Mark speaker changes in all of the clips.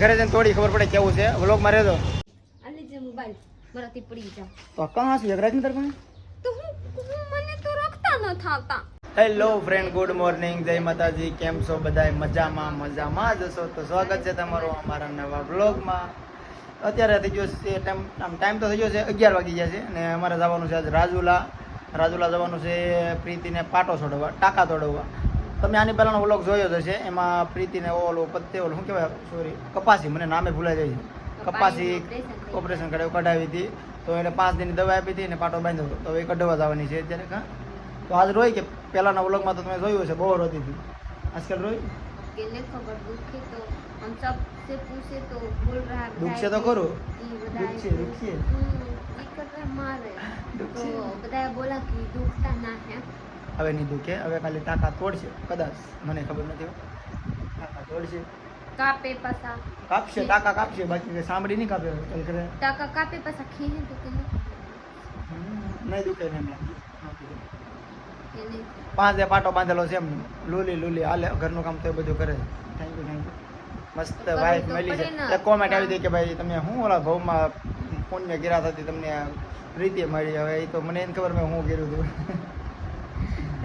Speaker 1: ઘરે જઈને થોડી ખબર પડે કેવું છે. વ્લોગમાં રહેતો
Speaker 2: આલી જે મોબાઈલ મારાથી પડી જાવ
Speaker 1: તો કાં છે યગરાજ તાર પાસે
Speaker 2: તો હું મને તો રખતા ન થાતા
Speaker 1: હેલો ફ્રેન્ડ ગુડ મોર્નિંગ જય માતાજી. કેમ છો બધાય? મજામાં મજામાં જ હશો. તો સ્વાગત છે તમારું અમારા નવા બ્લોગમાં અત્યારે થઈ ગયો છે ટાઈમ આમ ટાઈમ તો થઈ ગયો છે અગિયાર વાગી ગયા છે અને અમારે જવાનું છે આજ રાજુલા. રાજુલા જવાનું છે પ્રીતિને પાટો છોડવા ટાંકા તોડવા તમે આની પહેલાંનો વ્લોગ જોયો જ હશે. એમાં પ્રીતિને ઓલો પત્તે ઓલું શું કહેવાય? સોરી કપાસી મને નામે ભૂલાઈ જાય છે. કપાસી ઓપરેશન કરાવ્યું કઢાવી હતી. તો એને પાંચ દિનની દવા આપી હતી અને પાટો બાંધ્યો તો એ કઢવા જવાની છે અત્યારે કાં તો આજ રોય કે પહેલાંના વ્લોગમાં તો તમે જોયું છે બહુ રોતી હતી. આજકાલ
Speaker 2: રોય? દુઃખશે તો
Speaker 1: ખરું.
Speaker 2: દુઃખશે દુઃખશે. બધા બોલા
Speaker 1: હવે નહીં દુખે હવે ખાલી ટાંકા તોડશે. કદાચ મને ખબર નથી ટાંકા તોડશે.
Speaker 2: કાપે
Speaker 1: કાપશે ટાંકા કાપશે બાકી સાંભળી નહીં કાપે. કલ કરે
Speaker 2: ટાંકા કાપે
Speaker 1: પાસા નહીં દુખે ને પાંચે પાટો બાંધેલો છે એમ લૂલી લૂલી હાલે ઘરનું કામ તો એ બધું કરે. થેન્ક યુ થેન્ક યુ મસ્ત વાઈફ મળી છે. એટલે કોમેન્ટ આવી હતી કે ભાઈ તમે હું ઓલા ભાવમાં ફોનને ગિરા થતી તમને પ્રીતિ મળી હવે એ તો મને એને ખબર મેં હું કર્યું હતું.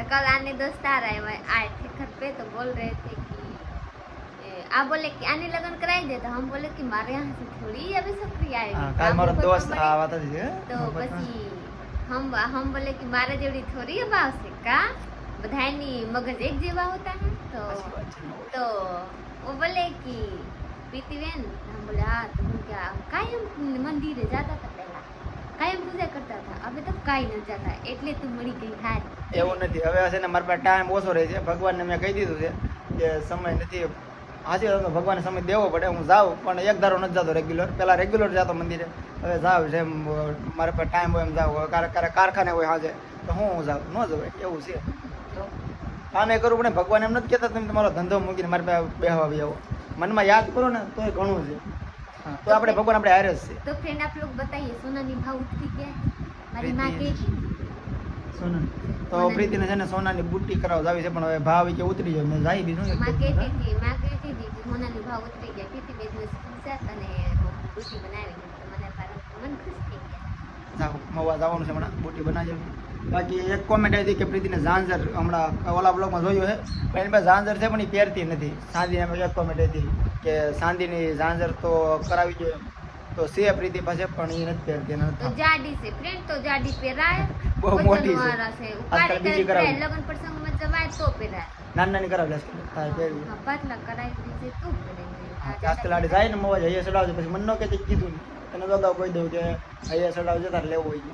Speaker 2: तो कल आने दोस्त आ दोस्तार आए आए थे घर पे तो बोल रहे थे कि आप बोले कि आने लगन कराई दे तो हम बोले कि मारे यहाँ से थोड़ी अभी
Speaker 1: सब
Speaker 2: फ्री
Speaker 1: आए दोस्त तो,
Speaker 2: तो बस हम हम बोले कि मारे जेवड़ी थोड़ी अब आवश्य का बधाई नहीं मगज एक जेवा होता है तो तो वो बोले कि प्रीति बहन हम बोले हाँ तो क्या काहे मंदिर जाता था। કાયમ પૂજા કરતા હતા. અમે તો કાંઈ ન જતા એટલે તું મળી ગઈ. હાર
Speaker 1: એવું નથી. હવે છે ને મારા પાસે ટાઈમ ઓછો રહે છે. ભગવાનને મેં કહી દીધું છે કે સમય નથી. આજે તમે ભગવાનને સમય દેવો પડે. હું જાઉં પણ એક ધારો નથી જતો રેગ્યુલર પહેલાં રેગ્યુલર જતો મંદિરે. હવે જાઉં જેમ મારા પાસે ટાઈમ હોય એમ જાઉં. ક્યારેક ક્યારેક કારખાને હોય હાજે તો હું હું જાઉં. ન જવાય. એવું છે. કામે કરું પણ ભગવાન એમ નથી કહેતા તમે તમારો ધંધો મૂકીને મારી પાસે બેહવા બી આવો મનમાં યાદ કરો ને તો એ ઘણું છે. તો આપણે ભગવાન આપણે હારે છે.
Speaker 2: તો ફ્રેન્ડ આપ લોકો બતાઈએ સોનાની ભાવ ઉતરી કે મારી
Speaker 1: માં
Speaker 2: કે
Speaker 1: સોના તો પ્રીતિને છે સોનાની બુટ્ટી કરાવ જાવી છે પણ હવે ભાવ કે ઉતરી ગયો મેં જાય બીજું
Speaker 2: માં કહેતી હતી માં કહેતી હતી કે સોનાની ભાવ ઉતરી ગયા. પ્રીતિ બિઝનેસ છે અને બુટ્ટી બનાવી. મને મન ખુશ થઈ ગયા.
Speaker 1: જાવ મવા જવાનું છે હમણાં. બુટ્ટી બનાવી બાકી એક કોમેન્ટ આવી હતી કે પ્રીતિને ઝાંઝર હમણાં ઓલા બ્લોગમાં જોયું છે. પણ એની પાસે ઝાંઝર છે પણ એ પહેરતી નથી. સાંધી એમ એક કોમેન્ટ હતી કે સાંધીની ઝાંઝર તો કરાવી જોઈએ. તો છે પ્રીતિ પાસે પણ એ નથી પહેરતી નથી
Speaker 2: જાડી છે ફ્રેન્ડ તો જાડી પહેરાય.
Speaker 1: બહુ મોટી છે. આજકાલ બીજી કરાવી.
Speaker 2: લગ્ન પ્રસંગમાં જવાય તો પહેરાય.
Speaker 1: નાની નાની કરાવી લેશે તારે પહેરવી.
Speaker 2: હા, કરાવી દીધી તું.
Speaker 1: આજકાલ આડી જાય ને મોજ અહીંયા સડાવજો પછી મન ન કે કીધું તને દાદા કહી દઉં કે અહીંયા સડાવજો તારે લેવું હોય.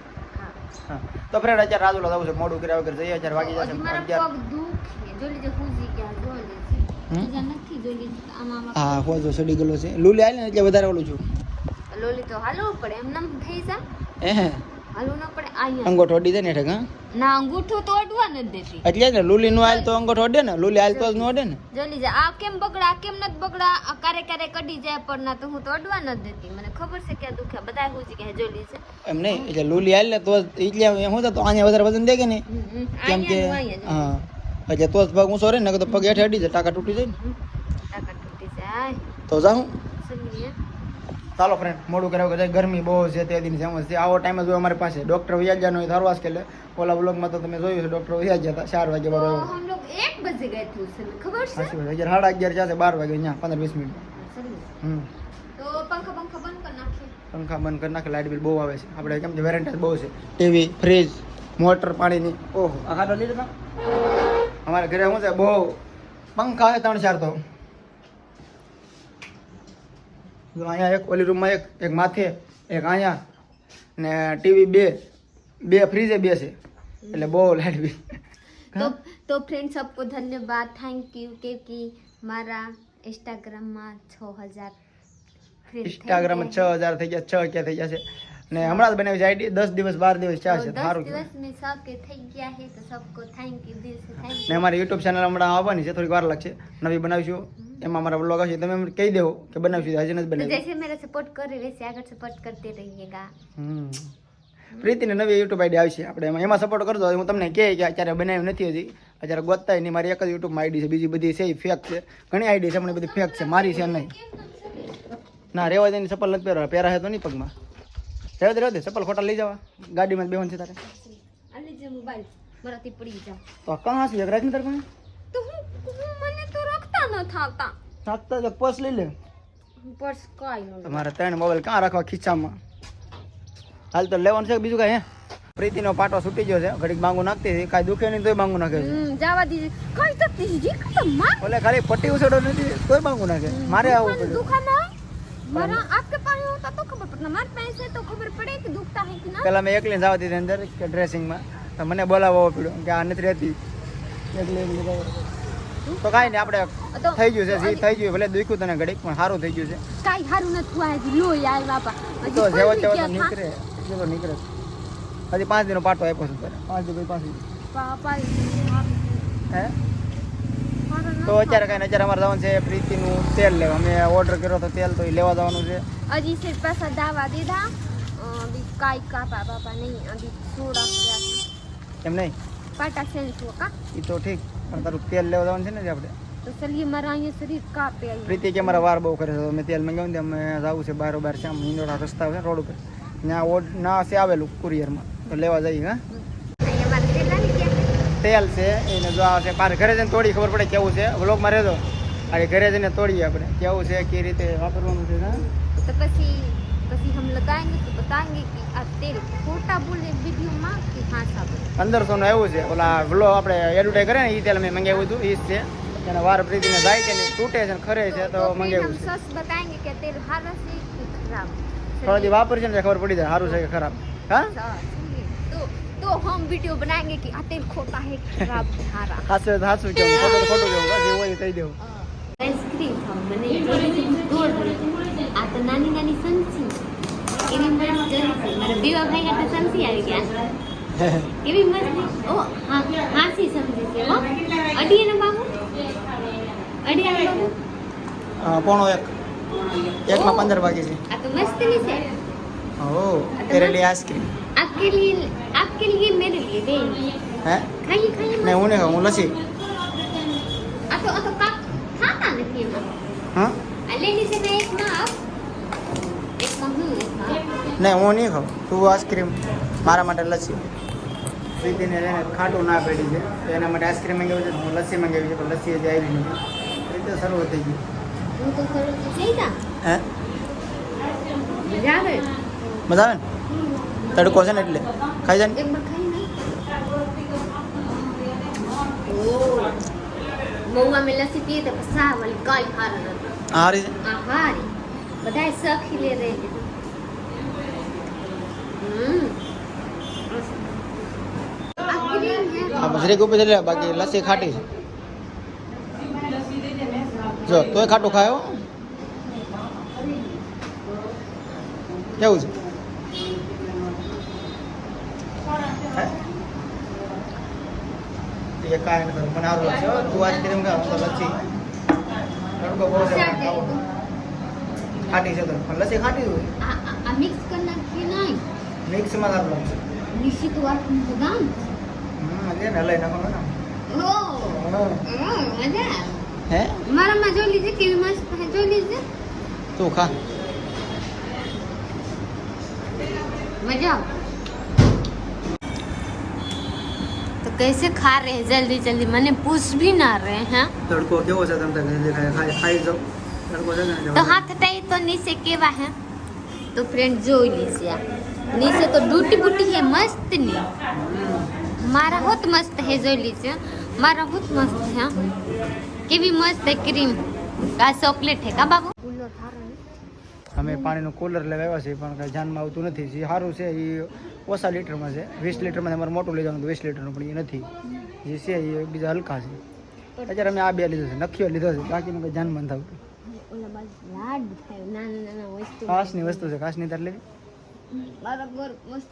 Speaker 1: તો ફ્રેન્ડ અત્યારે રાજુલા જવું છે મોડું કર્યા વગર જઈએ અત્યારે વાગી જશે હા હોજો સડી ગયેલો છે. લોલી આવી ને એટલે વધારે ઓલું છું.
Speaker 2: લોલી તો હાલવું પડે. એમ નામ થઈ જા.
Speaker 1: એ
Speaker 2: હાલવું ન પડે.
Speaker 1: અંગોઠો ઓડી દે ને ઠેક હા.
Speaker 2: ના અંગૂઠું તો અડવા નથી દેતી.
Speaker 1: એટલે ને લુલી નો હાલ તો અંગૂઠો ઓડે ને લૂલી હાલ તો જ ન ઓડે ને.
Speaker 2: જલી જા આ કેમ બગડા આ કેમ નથી બગડા આ કારે કારે કડી જાય પણ ના તો હું તો અડવા નથી દેતી. મને ખબર છે કે દુખે બધા હું કે જોલી છે.
Speaker 1: એમ નહીં એટલે લૂલી હાલ ને તો એટલે હું તો આને વધારે વજન દે કે
Speaker 2: હમ.
Speaker 1: કેમ કે
Speaker 2: નું
Speaker 1: હા એટલે તો જ પગ ઊંચો રહે ને તો પગ હેઠે અડી જાય ટાકા તૂટી જાય ને.
Speaker 2: જ. તૂટી જાય.
Speaker 1: તો જાઉં. ચાલો ફ્રેન્ડ મોડું કરાવ્યું કે ગરમી બહુ છે તે દિન જેમ છે. આવો ટાઈમ જ હોય અમારી પાસે. ડૉક્ટર વ્યાજાનો હોય ધરવાસ કે ઓલા બ્લોગમાં તો તમે જોયું છે ડૉક્ટર વ્યાજ હતા. ચાર વાગે બાર અગિયાર સાડા અગિયાર જશે બાર વાગે અહીંયા પંદર વીસ મિનિટ. પંખા બંધ કરી નાખે લાઇટ બિલ બહુ આવે છે. આપણે કેમ છે વેરેન્ટાજ બહુ છે. ટીવી ફ્રીજ મોટર પાણીની. ઓહો આખા લીધા અમારા ઘરે શું છે? બહુ. પંખા આવે ત્રણ ચાર તો. अँ एक ओली रूम में एक एक मथे एक अँ ने टीवी बे बे ફ્રીજે બે છે એટલે બહુ લાઈટ બી
Speaker 2: તો તો ફ્રેન્ડ્સ સબકો ધન્યવાદ થેન્ક યુ કે કે મારા ઇન્સ્ટાગ્રામમાં છ હજાર
Speaker 1: ઇન્સ્ટાગ્રામમાં માં 6000 થઈ ગયા છ ક્યાં થઈ ગયા છે ને હમણાં જ બનાવી છે આઈડી 10 દિવસ 12 દિવસ ચાર છે સારું
Speaker 2: દિવસ
Speaker 1: મે
Speaker 2: સબ કે થઈ ગયા હે તો સબકો થેન્ક યુ દિલ સે થેન્ક યુ
Speaker 1: ને અમારી YouTube ચેનલ હમણાં આવવાની છે થોડીક વાર લાગશે નવી બનાવીશું એમાં અમારા વ્લોગ આવશે તમે કહી દેવો કે બનાવશું હજી નથી
Speaker 2: બનાવ્યું. જૈસે મેરા સપોર્ટ કરી રહેશે આગળ સપોર્ટ કરતે
Speaker 1: રહીએગા પ્રીતિને નવી યુટ્યુબ આઈડી આવશે આપણે એમાં. એમાં સપોર્ટ કરજો. હું તમને કહે કે અત્યારે બનાવ્યું નથી હજી. અત્યારે ગોતતા નહીં. મારી એક જ યુટ્યુબમાં આઈડી છે બીજી બધી છે ફેક છે. ઘણી આઈડી છે પણ બધી ફેક છે. મારી છે નહીં. ના રેવા દેની ચપ્પલ નથી પહેરવા. પહેરા છે તો નહીં પગમાં. રેવા દે રેવા દે. ચપ્પલ ખોટા લઈ જવા. ગાડીમાં બેહન છે તારે.
Speaker 2: મોબાઈલ. મરાથી પડી જા
Speaker 1: તો કહાં છે? યગરાજ ને
Speaker 2: તો હું ન થાતા
Speaker 1: થાકતા પર્સ લઈ લે.
Speaker 2: પર્સ કાઈ
Speaker 1: તમારા ત્રણ મોબાઈલ કાં રાખવા ખિસ્સામાં? હાલ તો લેવાનું છે બીજું કાંઈ હે? પ્રીતિનો પાટો છૂટી ગયો છે. ઘડીક માંગુ નાખતી હતી. કાંઈ દુખે નહીં તોય માંગુ નાખે
Speaker 2: જવા દીધી કાંઈ થતી જી તો માં
Speaker 1: ઓલે ખાલી પટ્ટી ઉછેડો નથી તોય માંગુ નાખે. મારે
Speaker 2: આવું
Speaker 1: પડ્યું
Speaker 2: દુખાના મારા આપકે પાસે હોતા તો ખબર પડે. મારા પાસે તો ખબર પડે કે દુખતા હે કે ના.
Speaker 1: પહેલા મેં એકલી જવા દીધી અંદર કે ડ્રેસિંગમાં તો મને બોલાવવા પડ્યો કે આ નથી રહેતી. એકલી એકલી તો કાંઈ નહીં આપણે થઈ ગયું છે થઈ ગયું ભલે દુખ્યું તને ઘડીક પણ સારું થઈ ગયું છે.
Speaker 2: કાંઈ સારું નથી થયું લો યાર બાપા.
Speaker 1: તો જેવો તેવો નીકળે જેવો નીકળે હજી પાંચ દિનો પાટો આપ્યો છે તારે. પાંચ દિવસ પાંચ હે? તો અત્યારે કાંઈ અત્યારે અમારે જવાનું છે પ્રીતિનું તેલ લેવા. અમે ઓર્ડર કર્યો હતો તેલ તો એ લેવા જવાનું છે.
Speaker 2: હજી સિર્ફ પાછા દાવા દીધા. કાંઈ કાપા બાપા નહીં અભી સોડા
Speaker 1: એમ નહીં?
Speaker 2: પાટા સેલ કા?
Speaker 1: એ તો ઠીક. પણ તારું તેલ લેવા જવાનું છે ને આપણે?
Speaker 2: તો
Speaker 1: પ્રીતિ કે મારા વાર બહુ કરે છે. મેં તેલ મંગાવ્યું ને અમે જવું છે બાર બાર છે. આમ હિંડોળા રસ્તા છે રોડ ઉપર. ત્યાં ઓડ ના છે આવેલું કુરિયરમાં. તો લેવા જઈએ હા? તેલ છે એને જો આવે છે મારે ઘરે જઈને તોડી ખબર પડે કેવું છે. વ્લોગમાં રહેતો આ ઘરે જઈને તોડીએ આપણે. કેવું છે કઈ રીતે વાપરવાનું છે
Speaker 2: તો પછી પછી हम लगाएंगे तो बताएंगे कि આ તેલ ખોટા બોલે વીડિયો માં કે હા સાબુ
Speaker 1: પંદરસોનું આવ્યું છે ઓલા વ્લોગ આપણે એડવર્ટાઈઝ કરે ને એ તેલ મેં મંગાવ્યું હતું એ જ છે એના વાર પ્રીતિને જાય કે નહીં તૂટે છે ને ખરે છે તો
Speaker 2: फिर
Speaker 1: મંગાવ્યું
Speaker 2: हम
Speaker 1: છે
Speaker 2: सच बताएंगे कि तेल हारा से कि खराब
Speaker 1: થોડા દી વાપરશે ને એટલે ખબર પડી જાય સારું છે કે ખરાબ હા
Speaker 2: अच्छा, चलिए। तो तो हम वीडियो बनाएंगे कि आ तेल खोटा है कि खराब है हारा
Speaker 1: હાસું તો હાસું કેવું ખોટું તો ખોટું કેવું જે હોય એ કહી દેવું
Speaker 2: આઈસ્ક્રીમ ખાવ મને દોડ આ તો નાની નાની સંસી એવી મસ્ત જરી છે મારા બેવા ભાઈ હાટે સંસી આવી ગયા એવી મસ્ત ઓ હા હાસી સમજી છે હો અડીએ ને બાબુ અડીએ ને બાબુ
Speaker 1: હા, પોણો એક એકમાં પંદર બાકી છે
Speaker 2: આ તો મસ્ત ની છે
Speaker 1: ઓ કેરેલી આઈસ્ક્રીમ
Speaker 2: आपके लिए आपके लिए मेरे लिए दे
Speaker 1: હે
Speaker 2: ખાઈએ ખાઈએ
Speaker 1: નહીં હું નહીં ખાઉં હું લસી
Speaker 2: આ તો આ તો કાક ખાતા નથી એમાં
Speaker 1: હા
Speaker 2: આ લેની છે ને
Speaker 1: નહીં હું નહીં ખાઉં. તું આઈસ્ક્રીમ મારા માટે લસ્સી. પ્રીતિને લઈને ખાટું ના પડી છે. તો એના માટે આઈસ્ક્રીમ મંગાવી છે હું લસ્સી મંગાવી છે પણ લસ્સી હજી આવી નથી. રીતે શરૂ થઈ ગઈ
Speaker 2: હે? મજા આવે
Speaker 1: ને? તડકો છે ને એટલે. ખાઈ જાય ને.
Speaker 2: મહુવા મેં લસ્સી પીએ તો પસા વાલી
Speaker 1: કાલ હારી
Speaker 2: હારી સખી લે રહી આ ક્રીમ હે
Speaker 1: છે બાકી લસ્સી ખાટી છે. જો, તોય ખાટું ખાયો કેવું છે? હે? એ કાંઈ નથી મને સારું લાગશે હો. તું આઈસ્ક્રીમ ખા હું તો લસ્સી છે
Speaker 2: તો.
Speaker 1: લસ્સી ખાટી હોય. మీకు సినిమా బ్లాగ్స్ నిషిక్ వాట్
Speaker 2: డాన్స్
Speaker 1: అదే
Speaker 2: నల్ల ఎనకొన ఓ
Speaker 1: అదే
Speaker 2: है हमारा मजो लीजिए केवी मस्त मजो लीजिए
Speaker 1: तो खा
Speaker 2: मज़ा कैसे खा रहे हैं? जल्दी जल्दी। मैंने पूछ भी ना रहे हैं। तो हाथ तो नीचे केवा है। तो फ्रेंड जो लीजिए નીચે તો ડૂટી બુટી હે મસ્તની મારા હોત મસ્ત હે જોઈ લીજે. મારા હોત મસ્ત હે કેવી મસ્ત હે ક્રીમ. આ ચોકલેટ હે કા બાબુ?
Speaker 1: અમે પાણીનો કુલર લેવા આવ્યા છે પણ કાંઈ જાનમાં આવતું નથી. જે સારું છે એ ઓછા લીટરમાં છે. વીસ લીટરમાં અમારે મોટું લઈ જવાનું વીસ લીટરનું પણ એ નથી. જે છે એ બીજા હલકા છે. અત્યારે અમે આ બે લીધો છે નખીઓ લીધો છે બાકીનું કાંઈ જાનમાં નથી આવતું.
Speaker 2: ખાસની વસ્તુ
Speaker 1: છે કાસની તાર લેવી.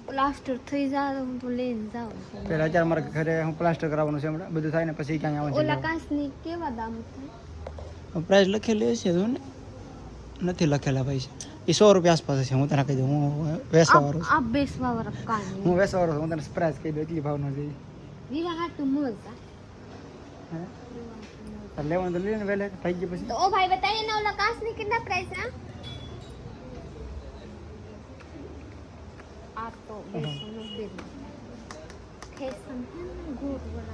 Speaker 2: પ્લાસ્ટર થઈ જાય તો લઈને જાઉં.
Speaker 1: પેલા ચાર મારા ઘરે હું પ્લાસ્ટર કરાવવાનું છે હમણાં બધું થાય ને પછી ક્યાં
Speaker 2: આવે
Speaker 1: ઓલા
Speaker 2: કાંસની કેવા દામ થાય
Speaker 1: પ્રાઇસ લખેલી હશે તો ને? નથી લખેલા ભાઈ છે એ સો રૂપિયા આસપાસ છે હું તને કહી દઉં હું વેસવા વાળો
Speaker 2: આ
Speaker 1: હું વેસવા વાળો હું તને પ્રાઇસ કહી દઉં એટલી ભાવનો છે.
Speaker 2: વિવાહ હાટું મોજા
Speaker 1: લેવાનું તો લઈને વેલે થઈ ગયું પછી.
Speaker 2: ઓ ભાઈ બતાવીએ ને ઓલા કાસની કેટલા પ્રાઇસ આ arto besono biru fashion kan good wala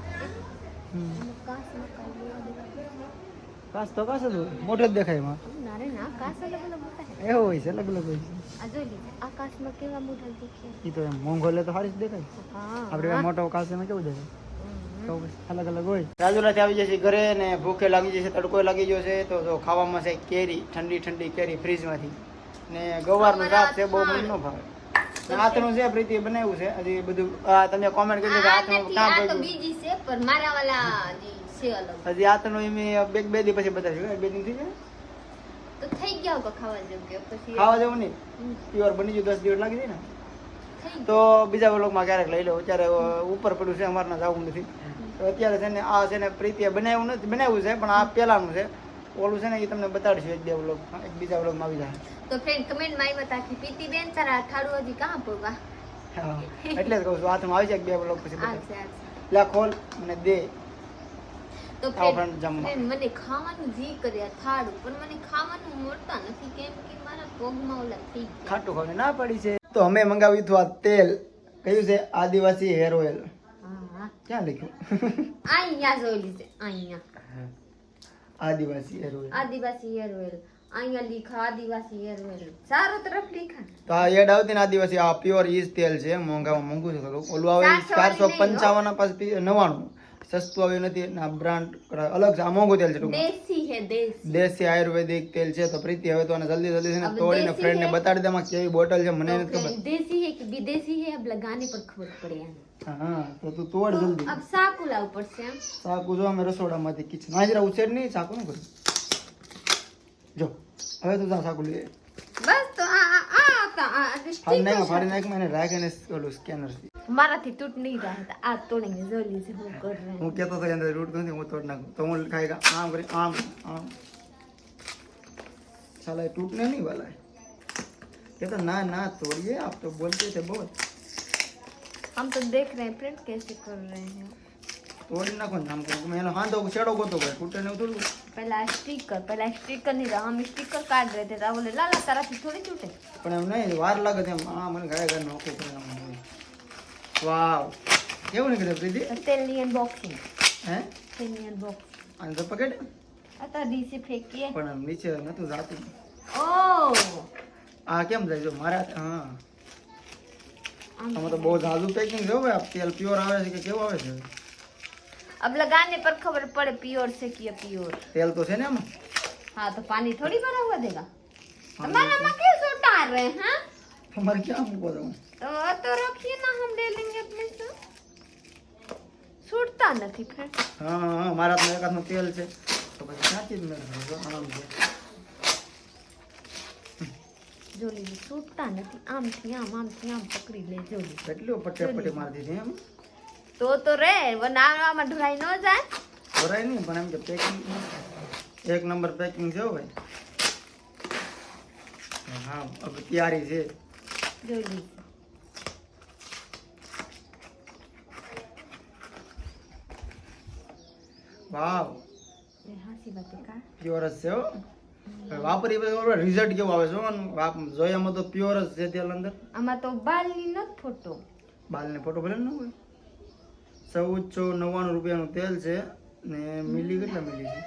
Speaker 2: અને કાસમાં કાઢ્યું કાસ
Speaker 1: તો કાસ જ મોટો જ દેખાય એમાં
Speaker 2: ના રે ના કાસ અલગ અલગ હોતા
Speaker 1: એવો હોય છે અલગ અલગ હોય છે
Speaker 2: આ
Speaker 1: તો એમ જ દેખાય
Speaker 2: હા
Speaker 1: મોટો કાસ કેવું દેખાય અલગ અલગ હોય રાજુલાથી આવી જશે ઘરે ને ભૂખે લાગી જશે તડકો લાગી જશે તો ખાવામાં છે કેરી ઠંડી ઠંડી કેરી ફ્રીજમાંથી ને ગવારનું શાક છે બહુ મનનો ભાવે ને છે પ્રીતિ બનાવ્યું છે. હજી બધું તમે કોમેન્ટ કરી કે કાં
Speaker 2: આ તો
Speaker 1: પડ્યું
Speaker 2: બીજી છે પણ મારા વાલા છે અલગ.
Speaker 1: હજી આથણું એમ બે બે દી પછી બતાવ્યું બે દિન થઈ જાય
Speaker 2: તો થઈ ગયા હોગા ખાવા જેવું કે પછી
Speaker 1: ખાવા જેવું નહીં? પ્યોર બની ગયું દસ દિવસ લાગી જાય ને? તો બીજા વ્લોગમાં ક્યારેક લઈ લો. અત્યારે ઉપર પડ્યું છે અમારે જવું નથી. તો અત્યારે છે ને આ છે ને પ્રીતિએ બનાવ્યું નથી બનાવ્યું છે પણ આ પેલાનું છે. ઓલું છે ને એ તમને બતાડશું એક બે વ્લોગ એક બીજા વ્લોગમાં આવી જાય.
Speaker 2: તો ફ્રેન્ડ કમેન્ટમાં આવ્યા હતા કે પીતી બેન તારા અઠાડું હજી કાં પડવા
Speaker 1: એટલે જ કહું છું હાથમાં આવી જાય બે વ્લોગ પછી લે ખોલ અને દે.
Speaker 2: તો મને ખાવાનું જી કર્યા થાળું પણ મને ખાવાનું મળતા નથી કેમ કે મારા પગમાં ઓલા થઈ
Speaker 1: ખાટું ખાવાની ના પડી છે. તો અમે મંગાવ્યું હતું આ તેલ. કયું છે? Adivasi
Speaker 2: hair oil.
Speaker 1: ક્યાં લખ્યું?
Speaker 2: અહીંયા છે અહીંયા.
Speaker 1: Adivasi hair oil
Speaker 2: Adivasi hair oil અહીંયા લીખા આદિવાસી હેર ઓઇલ ચારો તરફ લીખા.
Speaker 1: તો આ એડ આવતી ને આદિવાસી આ પ્યોર ઈજ તેલ છે મોંઘામાં મોંઘું છે. ઓલું આવે ચારસો પંચાવન પાસ નવાણું સસ્તું આવ્યું નથી ના બ્રાન્ડ અલગ છે. આ મોંઘું તેલ છે
Speaker 2: દેશી
Speaker 1: આયુર્વેદિક તેલ છે. તો પ્રીતિ હવે તો જલ્દી જલ્દી છે તોડીને ફ્રેન્ડ ને બતાડી દેમાં કેવી બોટલ છે મને નથી ખબર.
Speaker 2: દેશી હે કે વિદેશી હે અબ લગાને પર ખબર પડે
Speaker 1: હા તો રસોડામાંથી સાકુ નું જો હવે તું જા સાકુ લઈ મને રાખીને
Speaker 2: સ્કેનરથી. મારાથી તૂટ નહીં રહ્યા હતા આ તોડીને જોઈ છે હું કર રહી
Speaker 1: હું કહેતો હતો કે અંદર રૂટ નથી હું તોડ નાખું તો હું ખાઈ ગયા આમ કરી આમ આમ સાલા ये टूटने नहीं वाला है कहता ना ना तोड़िए आप तो बोलते थे बहुत
Speaker 2: हम तो देख रहे हैं फ्रेंड कैसे कर रहे हैं
Speaker 1: તોડી નાખો ને આમ કહું એનો હાંધો છેડો ગોતો ભાઈ તૂટે ને એવું થોડું
Speaker 2: पहला स्टिकर पहला स्टिकर नहीं रहा हम स्टिकर काट रहे थे तो बोले लाला तारा થી થોડી છૂટે
Speaker 1: પણ એમ નહીં વાર લાગે છે એમ આ મને ગાય ગાય નોખું પડે આમ હોય. વાવ કેવું નીકળે પ્રીતિ
Speaker 2: તો તેલની અનબોક્સિંગ
Speaker 1: હે
Speaker 2: તેલની અનબોક્સ
Speaker 1: આને તો પકડ
Speaker 2: આ તો ડીસી ફેંકીએ
Speaker 1: પણ આમ નીચે નતું જાતું
Speaker 2: ઓ
Speaker 1: આ કેમ જાય જો મારા હા
Speaker 2: આમ
Speaker 1: આમાં તો બહુ જાજુ પેકિંગ છે હો ભાઈ આ તેલ પ્યોર આવે છે કે કેવું આવે છે
Speaker 2: अब लगाने पर खबर पड़े प्योर से कि प्योर
Speaker 1: તેલ તો છે ને આમાં
Speaker 2: हाँ तो पानी थोड़ी भरा हुआ देगा हमारा में क्यों सुटा रहे हैं
Speaker 1: તમારે ક્યાં મૂકો તમે
Speaker 2: तो तो रखिए ना हम ले लेंगे अपने से छूटता નથી फ्रेंड
Speaker 1: હા હા મારા હાથમાં એક હાથમાં તેલ છે તો પછી ક્યાંથી જ મેળ ખાય? જો આમ છે
Speaker 2: જોલી છૂટતા નથી આમથી આમ આમથી આમ પકડી લે જોલી
Speaker 1: કેટલું પટ્ટે પટ્ટે મારી દીધી એમ
Speaker 2: તો તો રે બનાવવામાં ઢોરાઈ ન જાય
Speaker 1: ભરાય નહીં પણ એમ કે પેકિંગ એક નંબર પેકિંગ છે હો ભાઈ હા હવે તૈયારી છે
Speaker 2: જોલી
Speaker 1: વાવ.
Speaker 2: એ હાસી કા?
Speaker 1: પ્યોર જ છે હો. વાપરી પછી રિઝલ્ટ કેવું આવે છે આનું. વાપ જોયામાં તો પ્યોર જ છે તેલ અંદર.
Speaker 2: આમાં તો બાલની નથી ફોટો.
Speaker 1: બાલને ફોટો ભલે ન હોય. ચૌદસો નવ્વાણું રૂપિયાનું તેલ છે ને મિલી કેટલા મિલી છે?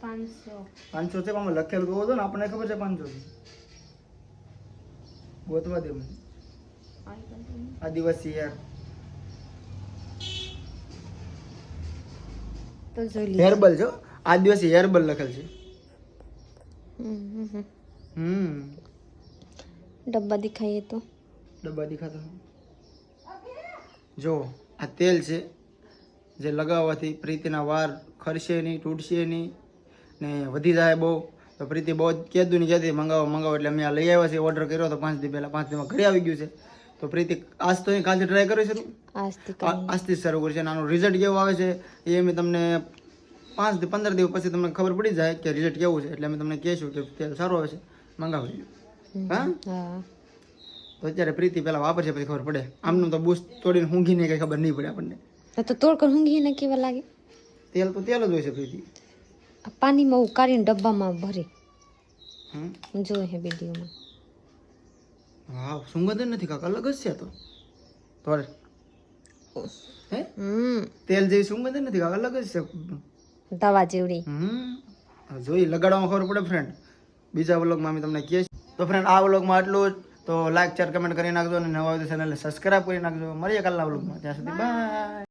Speaker 2: પાંચસો.
Speaker 1: પાંચસો છે પણ આમાં લખેલું તો હતો ને આપણને ખબર છે પાંચસો છે. ગોતવા દે મને. આદિવાસી યાર.
Speaker 2: તો જોઈ
Speaker 1: હેર્બલ છો આદિવાસી હેરબલ લખેલ છે. હમ.
Speaker 2: ડબ્બા દિખાઈએ તો.
Speaker 1: ડબ્બા દેખાતા. જો આ તેલ છે જે લગાવવાથી પ્રીતિના વાર ખરશે નહીં તૂટશે નહીં ને વધી જાય બહુ. તો પ્રીતિ બહુ કહેતું ને કહેતી મંગાવો મંગાવો. એટલે અમે આ લઈ આવ્યા છે ઓર્ડર કર્યો તો પાંચ દી પહેલાં પાંચ દીમાં ઘરે આવી ગયું છે. તો પ્રીતિ આજ તો કાલથી ટ્રાય કરી છે
Speaker 2: આજથી
Speaker 1: શરૂ કર્યું છે આનું રિઝલ્ટ કેવું આવે છે? એ અમે તમને પાંચથી પંદર દિવસ પછી તમને ખબર પડી જાય કે રિઝલ્ટ કેવું છે. એટલે અમે તમને કહીશું કે તેલ સારું આવે છે. મંગાવી હા? તો અત્યારે પ્રીતિ પેલા વાપરશે પછી ખબર પડે. આમનું તો બૂસ્ટ તોડીને ઊંઘીને કઈ ખબર નહીં પડે આપણને.
Speaker 2: તો તોડ કર ઊંઘીને કેવા લાગે?
Speaker 1: તેલ તો તેલ જ હોય છે પ્રીતિ.
Speaker 2: પાણીમાં ઉકાળીને ડબ્બામાં ભરી. જો હે વિડીયોમાં.
Speaker 1: વાવ સુગંધ નથી કાક અલગ જ છે તો. તોરે. હે? તેલ જેવી સુગંધ નથી કાક અલગ જ છે.
Speaker 2: દવા જેવડી.
Speaker 1: હમ. જોઈ લગાડવામાં ખબર પડે ફ્રેન્ડ બીજા વ્લોગમાં અમે તમને કહીએ. તો ફ્રેન્ડ આ વ્લોગમાં આટલું જ. તો લાઈક શેર કમેન્ટ કરી નાખજો અને નવા ચેનલને સબસ્ક્રાઇબ કરી નાખજો. મળીએ કાલના વ્લોગમાં. ત્યાં સુધી બાય